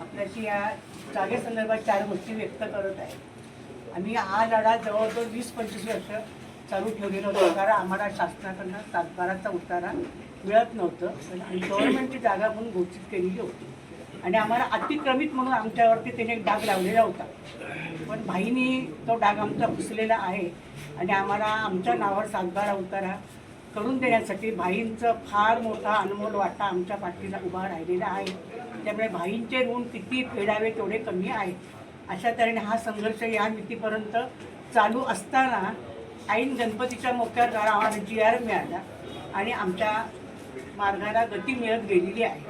आपल्याशी या जागेसंदर्भात चार गोष्टी व्यक्त करत आहे. आम्ही हा लढा जवळजवळ वीस पंचवीस वर्ष चालू ठेवलेलं होतं. कारण आम्हाला शासनाकडनं सातबाराचा उतारा मिळत नव्हतं. पण आणि गव्हर्नमेंटची जागा म्हणून घोषित केलेली होती. आणि आम्हाला अतिक्रमित म्हणून आमच्यावरती त्याने एक डाग लावलेला होता. पण भाईनी तो डाग आमचा पुसलेला आहे. आणि आम्हाला आमच्या नावावर सातबारा उतारा करून देण्यासाठी भाईंचं फार मोठा अनमोल वाटा आमच्या पाठीला उभा राहिलेला आहे. त्यामुळे भाईंचे ऋण किती फेडावे तेवढे कमी आहे. अशा तऱ्हेने हा संघर्ष या मितीपर्यंत चालू असताना ऐन गणपतीच्या मोक्यात जरा आम्हाला जी आर मिळाला आणि आमच्या मार्गाला गती मिळत गेलेली आहे.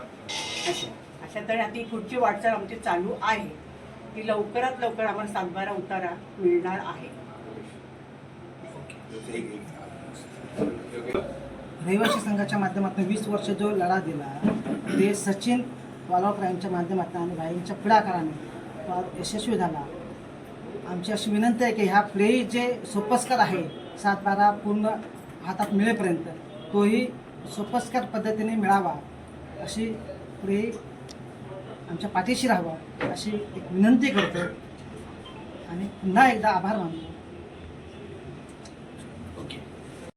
अशा अशा तऱ्हेने आता पुढची वाटचाल आमची चालू आहे. ती लवकरात लवकर आम्हाला सातबारा उतारा मिळणार आहे. रहिवासी संघाच्या माध्यमातून वीस वर्ष जो लढा दिला ते सचिन वालावकर यांच्या माध्यमातून आणि भाईंच्या पुढाकाराने यशस्वी झाला. आमची अशी विनंती आहे की ह्या पुढे जे सोपस्कर आहे सात बारा पूर्ण हातात मिळेपर्यंत तोही सोपस्कर पद्धतीने मिळावा. अशी पुढे आमच्या पाठीशी राहावा अशी एक विनंती करतो आणि पुन्हा एकदा आभार मानतो.